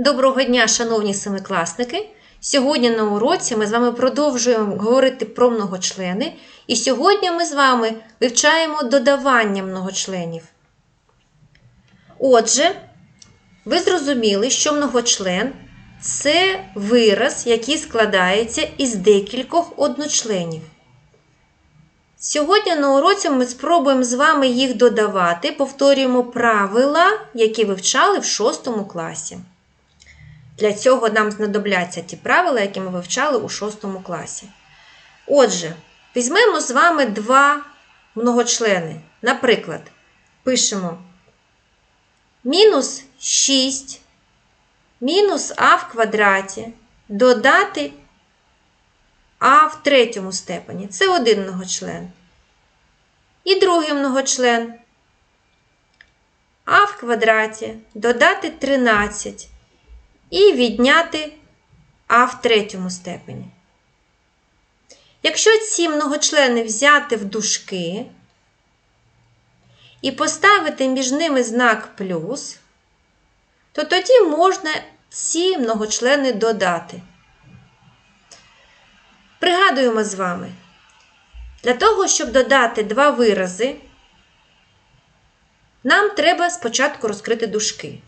Доброго дня, шановні семикласники! Сьогодні на уроці ми з вами продовжуємо говорити про многочлени, і сьогодні ми з вами вивчаємо додавання многочленів. Отже, ви зрозуміли, що многочлен це вираз, який складається із декількох одночленів. Сьогодні на уроці ми спробуємо з вами їх додавати, повторюємо правила, які вивчали в 6 класі. Для цього нам знадобляться ті правила, які ми вивчали у 6 класі. Отже, візьмемо з вами два многочлени. Наприклад, пишемо мінус 6 мінус а в квадраті додати а в третьому степені. Це один многочлен. І другий многочлен а в квадраті додати 13 і відняти а в третьому степені. Якщо ці многочлени взяти в дужки і поставити між ними знак плюс, то тоді можна ці многочлени додати. Пригадуємо з вами, для того, щоб додати два вирази, нам треба спочатку розкрити дужки.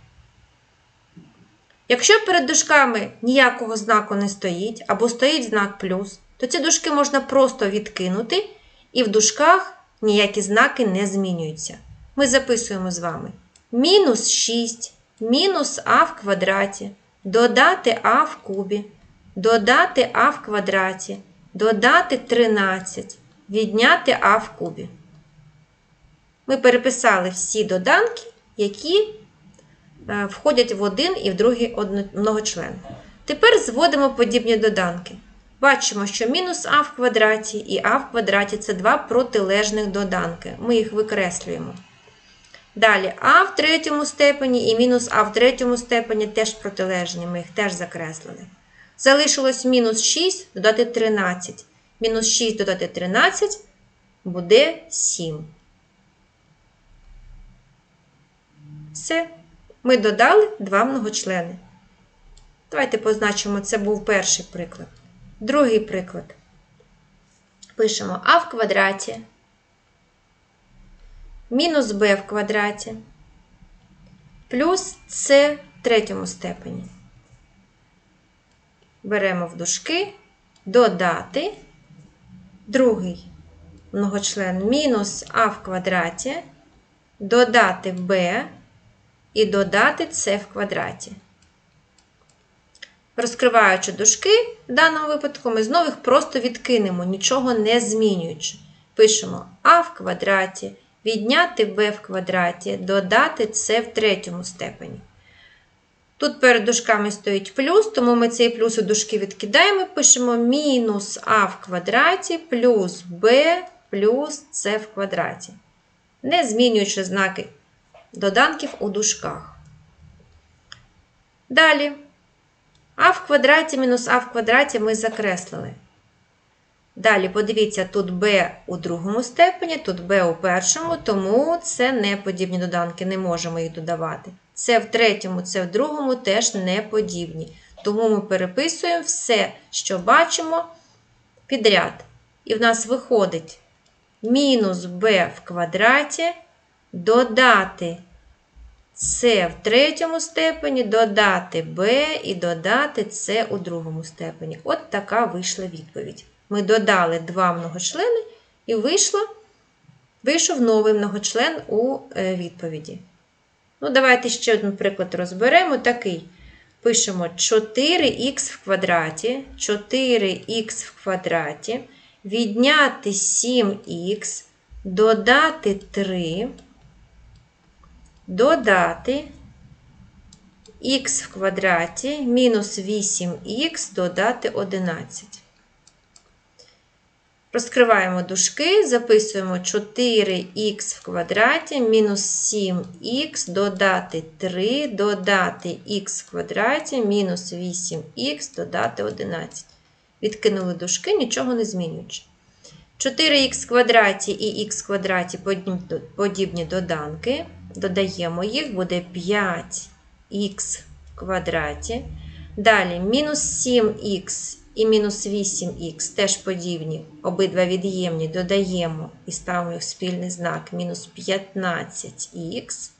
Якщо перед дужками ніякого знаку не стоїть, або стоїть знак плюс, то ці дужки можна просто відкинути, і в дужках ніякі знаки не змінюються. Ми записуємо з вами мінус 6, мінус а в квадраті, додати а в кубі, додати а в квадраті, додати 13, відняти а в кубі. Ми переписали всі доданки, які входять в один і в другий многочлен. Тепер зводимо подібні доданки. Бачимо, що мінус а в квадраті і а в квадраті це два протилежних доданки. Ми їх викреслюємо. Далі а в третьому степені і мінус а в третьому степені теж протилежні, ми їх теж закреслили. Залишилось мінус 6 додати 13. Мінус 6 додати 13 буде 7. Все. Ми додали два многочлени. Давайте позначимо, це був перший приклад. Другий приклад. Пишемо а в квадраті мінус b в квадраті плюс c в третьому степені. Беремо в дужки, додати другий многочлен мінус а в квадраті, додати b і додати c в квадраті. Розкриваючи дужки, в даному випадку ми знову їх просто відкинемо, нічого не змінюючи. Пишемо а в квадраті, відняти b в квадраті, додати c в третьому степені. Тут перед дужками стоїть плюс, тому ми цей плюс у дужки відкидаємо, пишемо мінус а в квадраті плюс b плюс c в квадраті. Не змінюючи знаки доданків у дужках. Далі. А в квадраті мінус а в квадраті ми закреслили. Далі, подивіться, тут b у другому степені, тут b у першому, тому це не подібні доданки, не можемо їх додавати. Це в третьому, це в другому теж не подібні. Тому ми переписуємо все, що бачимо підряд. І в нас виходить мінус b в квадраті, додати С в третьому степені, додати b і додати С у другому степені. От така вийшла відповідь. Ми додали два многочлени, і вийшло, вийшов новий многочлен у е, відповіді. Ну, Давайте ще один приклад розберемо. Такий. Пишемо 4х в квадраті, 4х в квадраті, відняти 7х, додати 3 додати х в квадраті мінус 8х додати 11. Розкриваємо дужки, записуємо 4х в квадраті мінус 7х додати 3, додати х в квадраті мінус 8х додати 11. Відкинули дужки, нічого не змінюючи. 4х в квадраті і х в квадраті подібні доданки. Додаємо їх, буде 5х в квадраті. Далі мінус 7х і мінус 8х теж подібні, обидва від'ємні додаємо і ставимо їх спільний знак мінус 15х.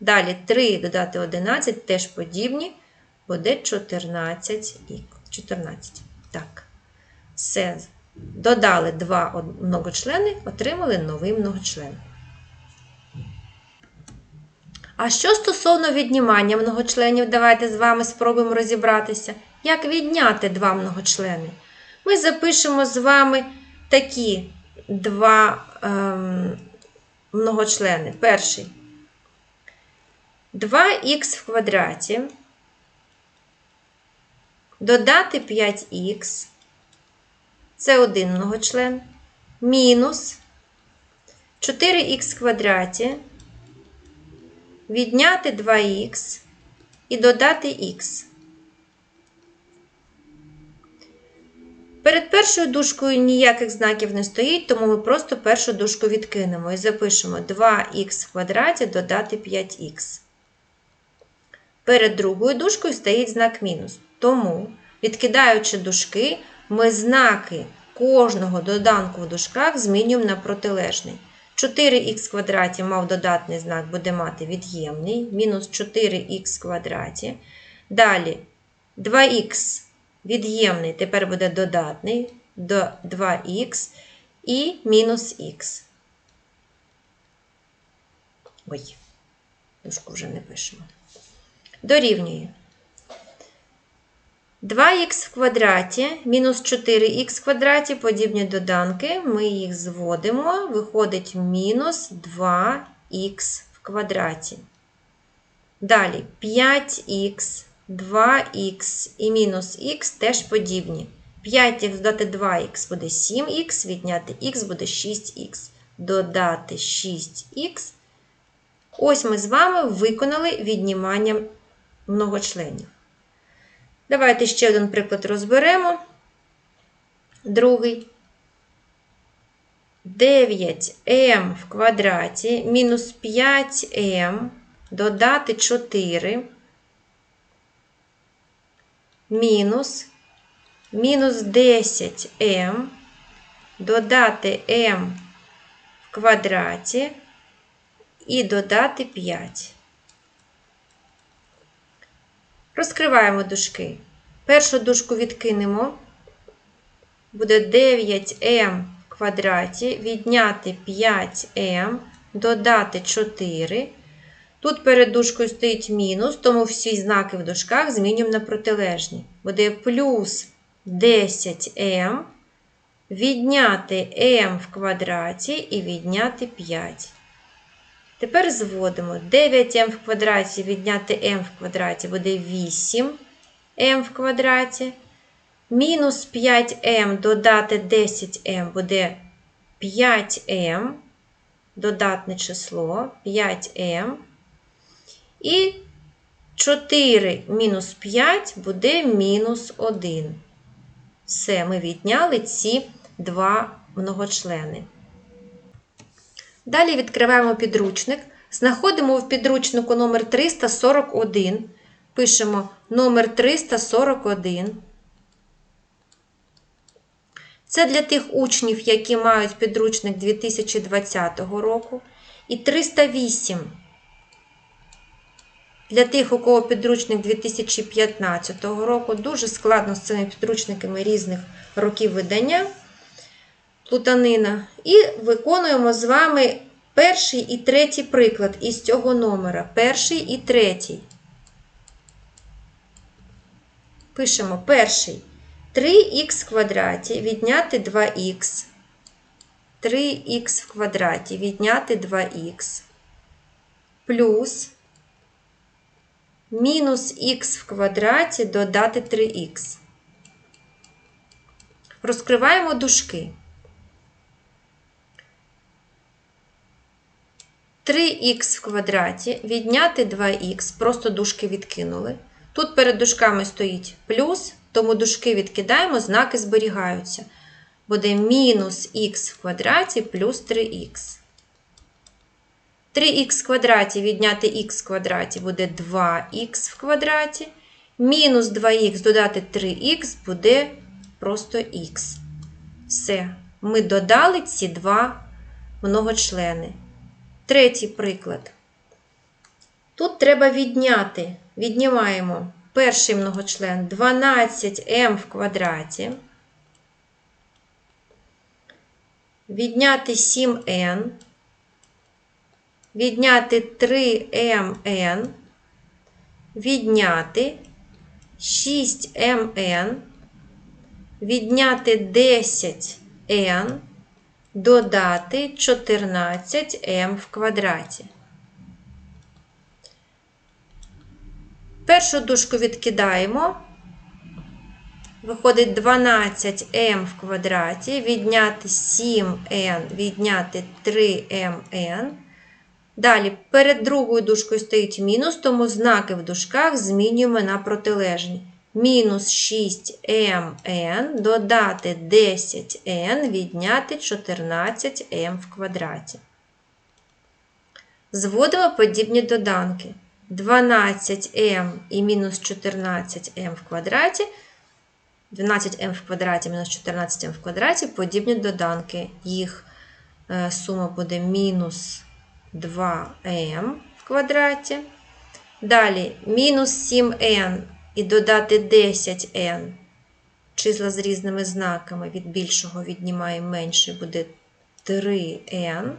Далі 3 додати 11 теж подібні, буде 14х. 14. Так. Все. Додали два многочлени, отримали новий многочлен. А що стосовно віднімання многочленів, давайте з вами спробуємо розібратися, як відняти два многочлени. Ми запишемо з вами такі два ем, многочлени. Перший 2х в квадраті. Додати 5х. Це один многочлен. Мінус 4х в квадраті відняти 2х і додати х. Перед першою дужкою ніяких знаків не стоїть, тому ми просто першу дужку відкинемо і запишемо 2х в квадраті додати 5х. Перед другою дужкою стоїть знак мінус. Тому, відкидаючи дужки, ми знаки кожного доданку в дужках змінюємо на протилежний. 4х квадраті мав додатний знак, буде мати від'ємний, мінус 4х квадраті. Далі 2х від'ємний, тепер буде додатний до 2х і мінус х. Ой, дужку вже не пишемо. Дорівнює. 2х в квадраті мінус 4х в квадраті, подібні доданки, ми їх зводимо, виходить мінус 2х в квадраті. Далі 5х, 2х і мінус х теж подібні. 5х додати 2х буде 7х, відняти х буде 6х. Додати 6х. Ось ми з вами виконали віднімання многочленів. Давайте ще один приклад розберемо. Другий. 9m в квадраті мінус 5m додати 4 мінус мінус 10m додати m в квадраті і додати 5. Розкриваємо дужки. Першу дужку відкинемо. Буде 9m в квадраті, відняти 5m, додати 4. Тут перед дужкою стоїть мінус, тому всі знаки в дужках змінюємо на протилежні. Буде плюс 10m, відняти m в квадраті і відняти 5. Тепер зводимо 9m в квадраті відняти m в квадраті буде 8m в квадраті. Мінус 5m додати 10m буде 5m, додатне число 5m. І 4 мінус 5 буде мінус 1. Все, ми відняли ці два многочлени. Далі відкриваємо підручник. Знаходимо в підручнику номер 341. Пишемо номер 341. Це для тих учнів, які мають підручник 2020 року. І 308 для тих, у кого підручник 2015 року. Дуже складно з цими підручниками різних років видання плутанина. І виконуємо з вами перший і третій приклад із цього номера. Перший і третій. Пишемо перший. 3х в квадраті відняти 2х. 3х в квадраті відняти 2х. Плюс мінус х в квадраті додати 3х. Розкриваємо дужки. 3х в квадраті відняти 2х, просто дужки відкинули. Тут перед дужками стоїть плюс, тому дужки відкидаємо, знаки зберігаються. Буде мінус х в квадраті плюс 3х. 3х в квадраті відняти х в квадраті буде 2х в квадраті. Мінус 2х додати 3х буде просто х. Все. Ми додали ці два многочлени. Третій приклад. Тут треба відняти. Віднімаємо перший многочлен 12m в квадраті. Відняти 7n. Відняти 3mn. Відняти 6mn. Відняти 10n. Додати 14m в квадраті. Першу дужку відкидаємо. Виходить 12m в квадраті, відняти 7n, відняти 3mn. Далі, перед другою дужкою стоїть мінус, тому знаки в дужках змінюємо на протилежні. Мінус 6mn, додати 10n, відняти 14m в квадраті. Зводимо подібні доданки. 12m і мінус 14m в квадраті. 12m в квадраті мінус 14m в квадраті подібні доданки. Їх е, сума буде мінус 2m в квадраті. Далі мінус 7n і додати 10n. Числа з різними знаками від більшого віднімаємо менше буде 3n.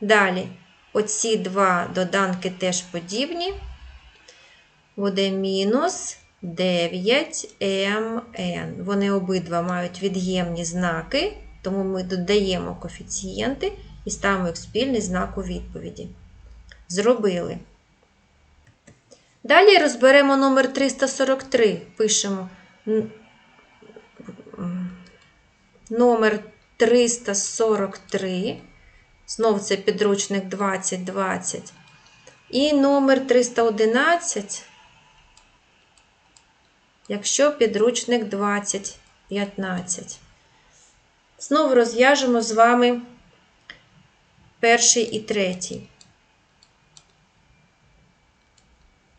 Далі оці два доданки теж подібні. Буде мінус 9mn. Вони обидва мають від'ємні знаки, тому ми додаємо коефіцієнти і ставимо їх спільний знак у відповіді. Зробили. Далі розберемо номер 343. Пишемо номер 343. Знову це підручник 2020. І номер 311, якщо підручник 2015. Знову розв'яжемо з вами перший і третій.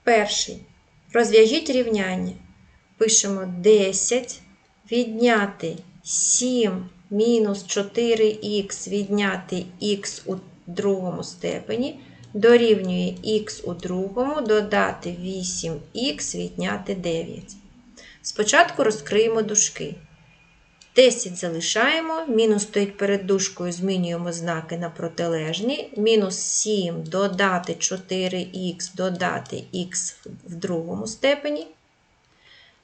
Перший. Розв'яжіть рівняння. Пишемо 10, відняти 7 мінус 4х відняти х у другому степені, дорівнює х у другому, додати 8х відняти 9. Спочатку розкриємо дужки. 10 залишаємо, мінус стоїть перед дужкою, змінюємо знаки на протилежні. Мінус 7 додати 4х, додати х в другому степені.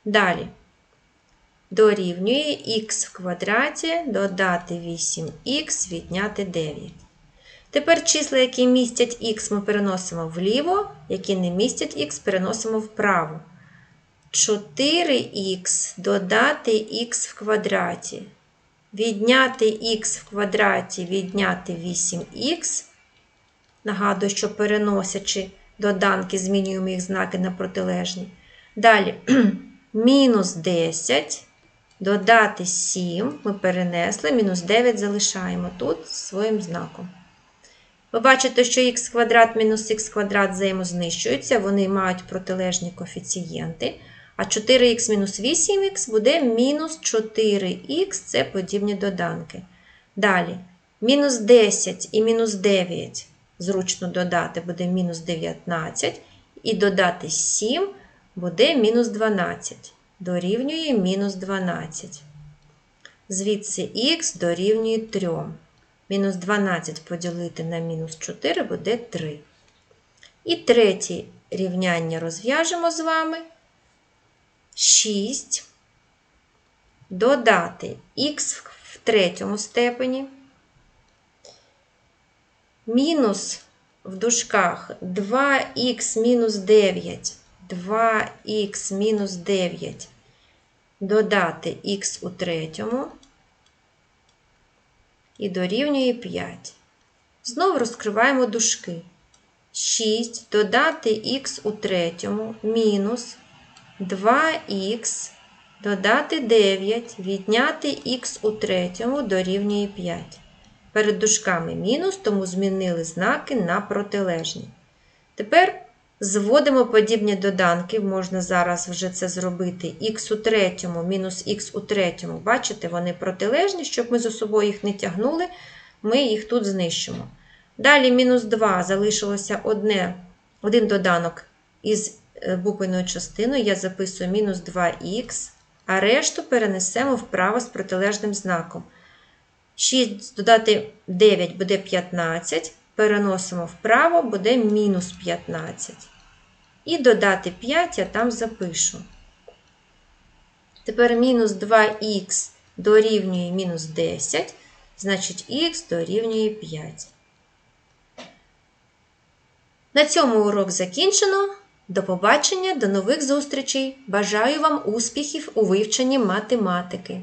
Далі дорівнює х в квадраті додати 8х відняти 9. Тепер числа, які містять х, ми переносимо вліво, які не містять х, переносимо вправо. 4х додати х в квадраті. Відняти х в квадраті, відняти 8х. Нагадую, що переносячи доданки, змінюємо їх знаки на протилежні. Далі мінус 10 Додати 7 ми перенесли, мінус 9 залишаємо тут своїм знаком. Ви бачите, що х квадрат мінус х квадрат взаємознищуються, вони мають протилежні коефіцієнти. А 4х мінус 8х буде мінус 4х це подібні доданки. Далі, мінус 10 і мінус 9 зручно додати буде мінус 19, і додати 7 буде мінус 12 дорівнює мінус 12. Звідси х дорівнює 3. Мінус 12 поділити на мінус 4 буде 3. І третє рівняння розв'яжемо з вами. 6. Додати х в третьому степені. Мінус в дужках 2х мінус 9. 2х мінус 9 додати х у третьому і дорівнює 5. Знову розкриваємо дужки. 6 додати х у третьому мінус 2х додати 9, відняти х у третьому дорівнює 5. Перед дужками мінус, тому змінили знаки на протилежні. Тепер зводимо подібні доданки. Можна зараз вже це зробити. х у третьому мінус х у третьому. Бачите, вони протилежні, щоб ми за собою їх не тягнули, ми їх тут знищимо. Далі мінус 2 залишилося одне, один доданок із е, частиною. Я записую мінус 2х, а решту перенесемо вправо з протилежним знаком. 6 додати 9 буде 15. Переносимо вправо, буде мінус 15. І додати 5 я там запишу. Тепер мінус 2х дорівнює мінус 10, значить х дорівнює 5. На цьому урок закінчено. До побачення, до нових зустрічей! Бажаю вам успіхів у вивченні математики!